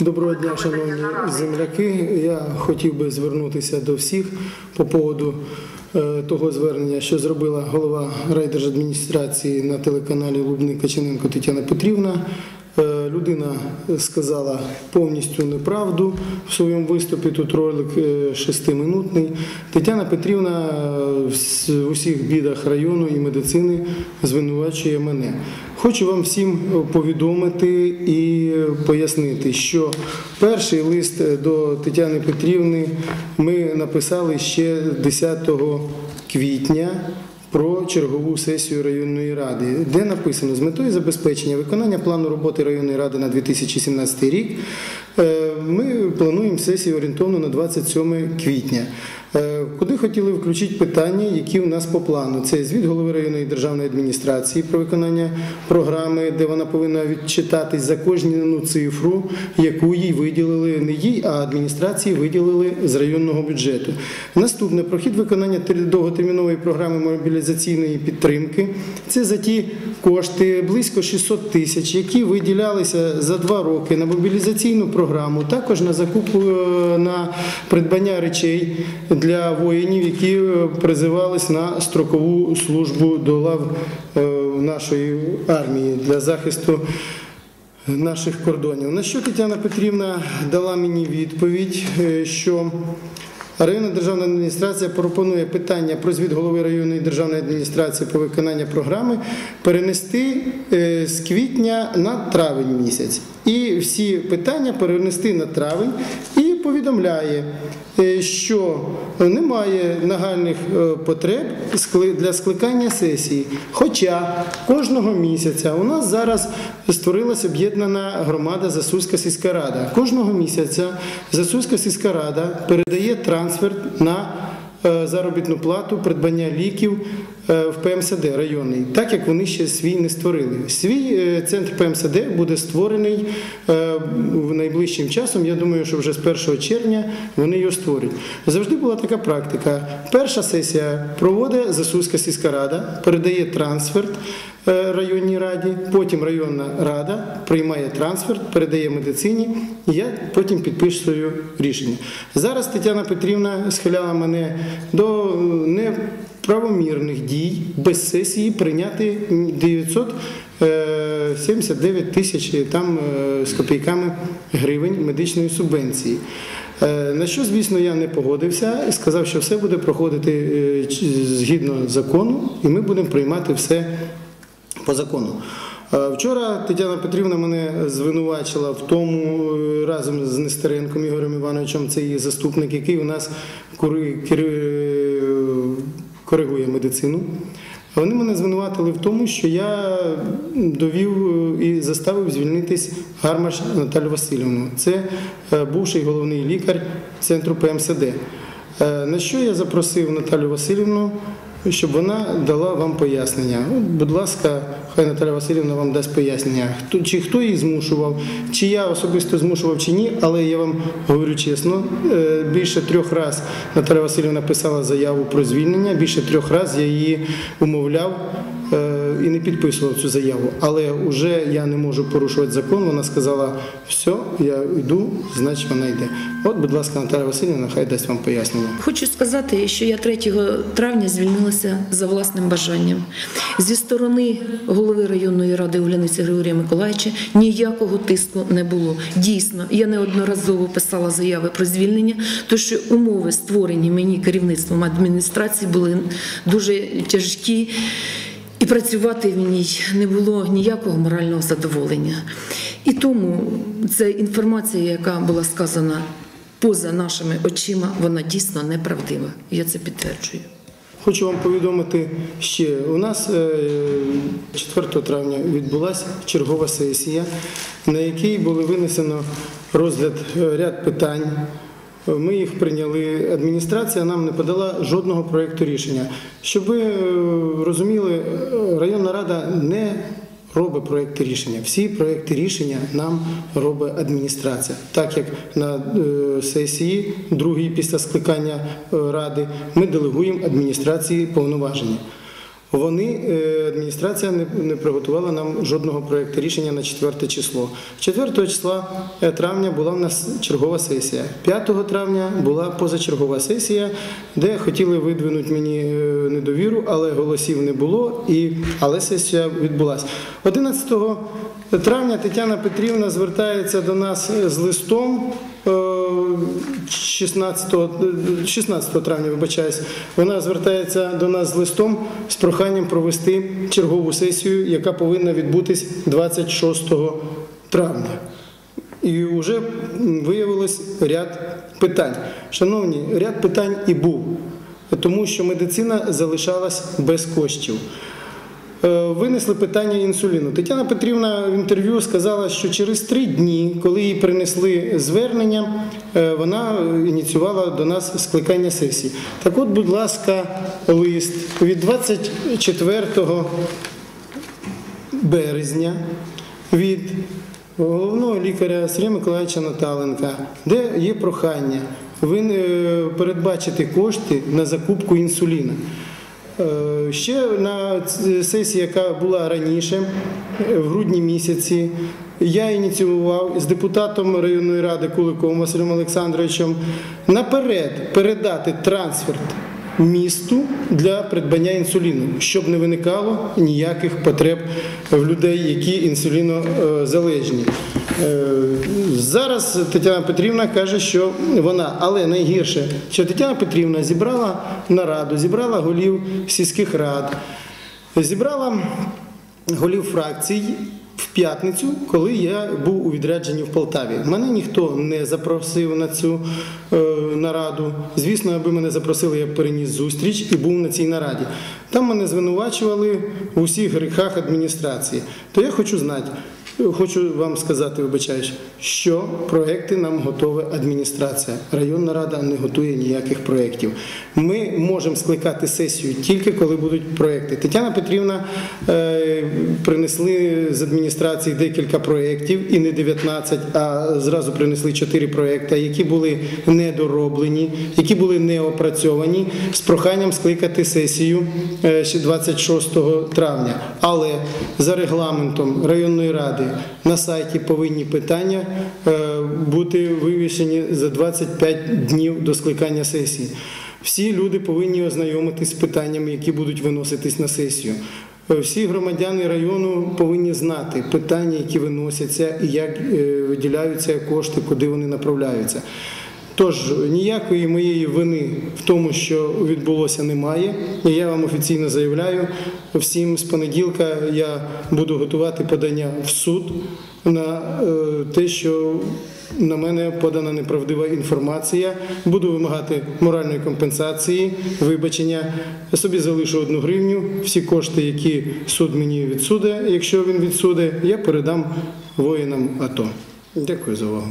Доброго дня, шановні земляки. Я хотів би звернутися до всіх по поводу е, того звернення, що зробила голова райдержадміністрації на телеканалі Лубни Качаненко Тетяна Петрівна. Е, Людина сказала повністю неправду в своєму виступі. Тут ролик е, шестиминутний. Тетяна Петрівна е, в усіх бідах району і медицини звинувачує мене. Хочу вам всім повідомити і пояснити, що перший лист до Тетяни Петрівни ми написали ще 10 квітня. Про чергову сесію районної ради, де написано з метою забезпечення виконання плану роботи районної ради на 2017 рік. е, Ми плануємо сесію орієнтовно на 27 квітня. Е, Куди хотіли включити питання, які у нас по плану? Це звіт голови районної державної адміністрації про виконання програми, де вона повинна відчитатись за кожну цифру, яку їй виділили не їй, а адміністрації виділили з районного бюджету. Наступне прохід виконання тер- довготермінової програми мобілізаційної підтримки. Це за ті кошти близько 600 тисяч, які виділялися за два роки на мобілізаційну програму, також на закупу е, на придбання речей для воїнів, які е, призивались на строкову службу до лав е, нашої армії для захисту наших кордонів. На що Тетяна Петрівна дала мені відповідь, е, що районна державна адміністрація пропонує питання про звіт голови районної державної адміністрації по виконанню програми перенести з квітня на травень місяць. І всі питання перенести на травень і повідомляє, е, що немає нагальних е, потреб для скликання сесії. Хоча кожного місяця у нас зараз створилася об'єднана громада Засульська сільська рада. Кожного місяця Засульська сільська рада передає трансфер на заробітну плату, придбання ліків е, в ПМСД районний, так як вони ще свій не створили. Свій е, центр ПМСД буде створений е, в найближчим часом. Я думаю, що вже з 1 червня вони його створять. Завжди була така практика. Перша сесія проводить Засуська сільська рада, передає трансферт е, районній раді, потім районна рада приймає трансферт, передає медицині, і я потім підписую рішення. Зараз Тетяна Петрівна схиляла мене до е, неправомірних дій без сесії прийняти 979 тисяч е, там е, з копійками гривень медичної субвенції. Е, На що, звісно, я не погодився і сказав, що все буде проходити е, згідно закону, і ми будемо приймати все по закону. Е, Вчора Тетяна Петрівна мене звинувачила в тому е, разом з Нестеренком Ігорем Івановичем, це її заступник, який у нас коригує медицину. Вони мене звинуватили в тому, що я довів е, і заставив звільнитись Гармаш Наталю Васильівну. Це е, бувший головний лікар центру ПМСД. Е, На що я запросив Наталю Васильівну, щоб вона дала вам пояснення. Будь ласка, хай Наталя Васильівна вам дасть пояснення, хто, чи хто її змушував, чи я особисто змушував, чи ні, але я вам говорю чесно, е, більше трьох разів Наталя Васильівна писала заяву про звільнення, більше трьох разів я її умовляв е, і не підписував цю заяву. Але вже я не можу порушувати закон. Вона сказала, все, я йду, значить вона йде. От, будь ласка, Наталя Васильівна, хай дасть вам пояснення. Хочу сказати, що я 3 травня звільнилася за власним бажанням. Зі сторони голови районної ради Уляниці Григорія Миколаївича ніякого тиску не було. Дійсно, я неодноразово писала заяви про звільнення, тому що умови створені мені керівництвом адміністрації були дуже тяжкі. І працювати в ній не було ніякого морального задоволення. І тому ця інформація, яка була сказана поза нашими очима, вона дійсно неправдива. Я це підтверджую. Хочу вам повідомити ще. У нас е, 4 травня відбулася чергова сесія, на якій було винесено розгляд е, ряд питань. Е, Ми їх прийняли. Адміністрація нам не подала жодного проєкту рішення. Щоб ви е, розуміли, е, районна рада не робить проекти рішення. Всі проекти рішення нам робить адміністрація. Так як на е, сесії, другій після скликання е, ради, ми делегуємо адміністрації повноваження. Вони е, адміністрація не, приготувала нам жодного проєкту рішення на 4 число. 4 числа е, травня була в нас чергова сесія. 5 травня була позачергова сесія, де хотіли видвинути мені е, недовіру, але голосів не було. І але сесія відбулася. 11 травня Тетяна Петрівна звертається до нас з листом. Е, 16, е, 16 травня, вибачаюсь, вона звертається до нас з листом з проханням провести чергову сесію, яка повинна відбутись 26 травня. І вже виявилось ряд питань. Шановні, ряд питань і був, тому що медицина залишалась без коштів. Е, Винесли питання інсуліну. Тетяна Петрівна в інтерв'ю сказала, що через три дні, коли їй принесли звернення, е, вона ініціювала до нас скликання сесії. Так от, будь ласка, лист від 24 березня від головного лікаря Сергія Миколаївича Наталенка, де є прохання ви е, передбачити кошти на закупку інсуліна. Е, Ще на сесії, яка була раніше, е, в грудні місяці, я ініціював з депутатом районної ради Куликовим Василем Олександровичем наперед передати трансферт місту для придбання інсуліну, щоб не виникало ніяких потреб в людей, які інсулінозалежні. Е, Зараз Тетяна Петрівна каже, що вона, але найгірше, що Тетяна Петрівна зібрала нараду, зібрала голів сільських рад, зібрала голів фракцій в п'ятницю, коли я був у відрядженні в Полтаві. Мене ніхто не запросив на цю е, нараду. Звісно, аби мене запросили, я б переніс зустріч і був на цій нараді. Там мене звинувачували в усіх гріхах адміністрації. То я хочу знати. Хочу вам сказати, вибачаюсь, що проекти нам готова адміністрація. Районна рада не готує ніяких проєктів. Ми можемо скликати сесію тільки коли будуть проекти. Тетяна Петрівна е, принесли з адміністрації декілька проєктів, і не 19, а зразу принесли 4 проєкти, які були недороблені, які були неопрацьовані, з проханням скликати сесію е, ще 26 травня. Але за регламентом районної ради на сайті повинні питання е, бути вивішені за 25 днів до скликання сесії. Всі люди повинні ознайомитись з питаннями, які будуть виноситись на сесію. Е, Всі громадяни району повинні знати питання, які виносяться, і як е, виділяються кошти, куди вони направляються. Тож ніякої моєї вини в тому, що відбулося, немає. І я вам офіційно заявляю, всім з понеділка я буду готувати подання в суд на е, те, що на мене подана неправдива інформація. Буду вимагати моральної компенсації, вибачення. Я собі залишу одну гривню. Всі кошти, які суд мені відсуде, якщо він відсуде, я передам воїнам АТО. Дякую за увагу.